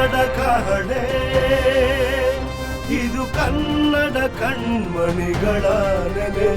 ಕನ್ನಡ ಕಹಳೆ ಇದು ಕನ್ನಡ ಕಣ್ಮಣಿಗಳ ನೆಲೆ.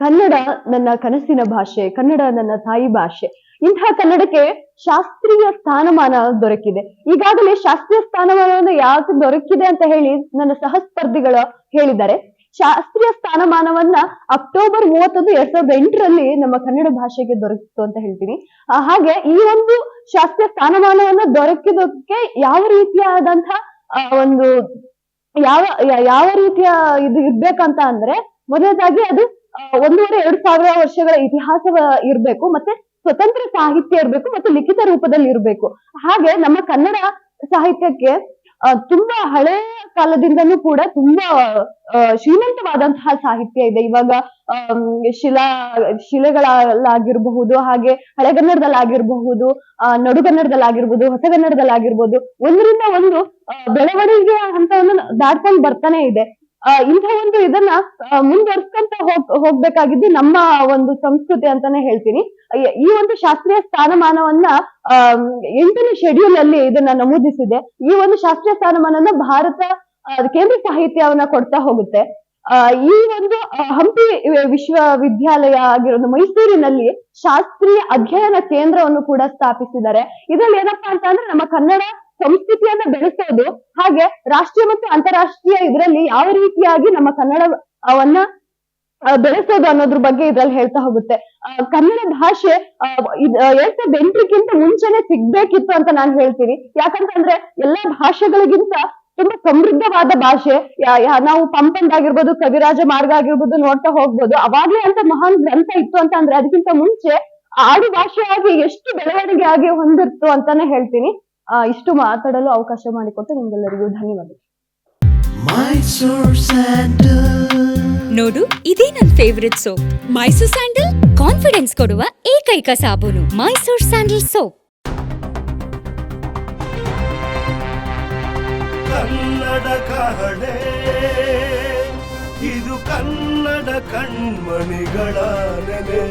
ಕನ್ನಡ ನನ್ನ ಕನಸಿನ ಭಾಷೆ, ಕನ್ನಡ ನನ್ನ ತಾಯಿ ಭಾಷೆ. ಇಂತಹ ಕನ್ನಡಕ್ಕೆ ಶಾಸ್ತ್ರೀಯ ಸ್ಥಾನಮಾನ ದೊರಕಿದೆ. ಈಗಾಗಲೇ ಶಾಸ್ತ್ರೀಯ ಸ್ಥಾನಮಾನವನ್ನು ಯಾವ್ದು ದೊರಕಿದೆ ಅಂತ ಹೇಳಿ ನನ್ನ ಸಹಸ್ಪರ್ಧಿಗಳು ಹೇಳಿದ್ದಾರೆ. ಶಾಸ್ತ್ರೀಯ ಸ್ಥಾನಮಾನವನ್ನ ಅಕ್ಟೋಬರ್ ಮೂವತ್ತೊಂದು, ಎರಡ್ ಸಾವಿರದ ಎಂಟರಲ್ಲಿ ನಮ್ಮ ಕನ್ನಡ ಭಾಷೆಗೆ ದೊರಕಿತು ಅಂತ ಹೇಳ್ತೀನಿ. ಹಾಗೆ ಈ ಒಂದು ಶಾಸ್ತ್ರೀಯ ಸ್ಥಾನಮಾನವನ್ನ ದೊರಕಿದಕ್ಕೆ ಯಾವ ರೀತಿಯಾದಂತಹ ಒಂದು ಯಾವ ಯಾವ ರೀತಿಯ ಇದು ಇರ್ಬೇಕಂತ ಅಂದ್ರೆ ಮೊದಲನೇದಾಗಿ ಅದು ಒಂದೂವರೆ, ಎರಡು ಸಾವಿರ ವರ್ಷಗಳ ಇತಿಹಾಸ ಇರಬೇಕು, ಮತ್ತೆ ಸ್ವತಂತ್ರ ಸಾಹಿತ್ಯ ಇರಬೇಕು, ಮತ್ತು ಲಿಖಿತ ರೂಪದಲ್ಲಿ ಇರಬೇಕು. ಹಾಗೆ ನಮ್ಮ ಕನ್ನಡ ಸಾಹಿತ್ಯಕ್ಕೆ ತುಂಬಾ ಹಳೆಯ ಕಾಲದಿಂದನೂ ಕೂಡ ತುಂಬಾ ಶ್ರೀಮಂತವಾದಂತಹ ಸಾಹಿತ್ಯ ಇದೆ. ಇವಾಗ ಶಿಲಾ, ಶಿಲೆಗಳಲ್ಲಾಗಿರಬಹುದು, ಹಾಗೆ ಹಳೆಗನ್ನಡದಲ್ಲಾಗಿರಬಹುದು, ಆ ನಡುಗನ್ನಡದಲ್ಲಾಗಿರ್ಬೋದು ಹೊಸಗನ್ನಡದಲ್ಲಾಗಿರ್ಬೋದು ಒಂದರಿಂದ ಒಂದು ಬೆಳವಣಿಗೆಯ ಹಂತವನ್ನು ದಾಟ್ಕೊಂಡು ಬರ್ತಾನೆ ಇದೆ. ಇಂಥ ಒಂದು ಇದನ್ನ ಮುಂದುವರ್ಸ್ಕೊಂತ ಹೋಗ್, ಹೋಗ್ಬೇಕಾಗಿದ್ದು ನಮ್ಮ ಒಂದು ಸಂಸ್ಕೃತಿ ಅಂತಾನೆ ಹೇಳ್ತೀನಿ. ಈ- ಒಂದು ಶಾಸ್ತ್ರೀಯ ಸ್ಥಾನಮಾನವನ್ನ ಎಂಟನೇ ಶೆಡ್ಯೂಲ್ ಅಲ್ಲಿ ಇದನ್ನ ನಮೂದಿಸಿದೆ. ಈ ಒಂದು ಶಾಸ್ತ್ರೀಯ ಸ್ಥಾನಮಾನನ ಭಾರತ ಕೇಂದ್ರ ಸಾಹಿತ್ಯವನ್ನ ಕೊಡ್ತಾ ಹೋಗುತ್ತೆ. ಈ ಒಂದು ಹಂಪಿ ವಿಶ್ವವಿದ್ಯಾಲಯ ಆಗಿರೋದು ಮೈಸೂರಿನಲ್ಲಿ ಶಾಸ್ತ್ರೀಯ ಅಧ್ಯಯನ ಕೇಂದ್ರವನ್ನು ಕೂಡ ಸ್ಥಾಪಿಸಿದ್ದಾರೆ. ಇದರಲ್ಲಿ ಏನಪ್ಪಾ ಅಂತ ಅಂದ್ರೆ ನಮ್ಮ ಕನ್ನಡ ಸಂಸ್ಕೃತಿಯನ್ನ ಬೆಳೆಸೋದು, ಹಾಗೆ ರಾಷ್ಟ್ರೀಯ ಮತ್ತು ಅಂತಾರಾಷ್ಟ್ರೀಯ ಇದರಲ್ಲಿ ಯಾವ ರೀತಿಯಾಗಿ ನಮ್ಮ ಕನ್ನಡವನ್ನ ಬೆಳೆಸೋದು ಅನ್ನೋದ್ರ ಬಗ್ಗೆ ಇದ್ರಲ್ಲಿ ಹೇಳ್ತಾ ಹೋಗುತ್ತೆ. ಕನ್ನಡ ಭಾಷೆ ಎರಡ್ ಸಾವಿರದ ಎಂಟಕ್ಕಿಂತ ಮುಂಚೆನೆ ಸಿಗ್ಬೇಕಿತ್ತು ಅಂತ ನಾನು ಹೇಳ್ತೀನಿ. ಯಾಕಂತಂದ್ರೆ ಎಲ್ಲಾ ಭಾಷೆಗಳಿಗಿಂತ ತುಂಬಾ ಸಮೃದ್ಧವಾದ ಭಾಷೆ. ನಾವು ಪಂಪಂದ್ ಆಗಿರ್ಬೋದು, ಕವಿರಾಜ ಮಾರ್ಗ ಆಗಿರ್ಬೋದು ನೋಡ್ತಾ ಹೋಗ್ಬೋದು. ಅವಾಗ್ಲೇ ಅಂತ ಮಹಾನ್ ಗ್ರಂಥ ಇತ್ತು ಅಂತ ಅಂದ್ರೆ ಅದಕ್ಕಿಂತ ಮುಂಚೆ ಆಡು ಭಾಷೆಯಾಗಿ ಎಷ್ಟು ಬೆಳವಣಿಗೆ ಆಗಿ ಹೊಂದಿತ್ತು ಅಂತಾನೆ ಹೇಳ್ತೀನಿ. ಇಷ್ಟು ಮಾತಾಡಲು ಅವಕಾಶ ಮಾಡಿಕೊಟ್ಟು ನಿಮ್ಗೆಲ್ಲರಿಗೂ ಧನ್ಯವಾದ ಮೈಸೂರ್ ಸ್ಯಾಂಡಲ್ ನೋಡು ಇದೇ ನನ್ favourite soap Mysore sandal confidence ಕೊಡುವ ಏಕೈಕ ಸಾಬೂನು ಮೈಸೂರ್ ಸ್ಯಾಂಡಲ್ ಸೋಪ್ ಕನ್ನಡ ಕಹಳೆ ಇದು ಕನ್ನಡ ಕಣ್ಮಣಿಗಳ ನೆಲೆ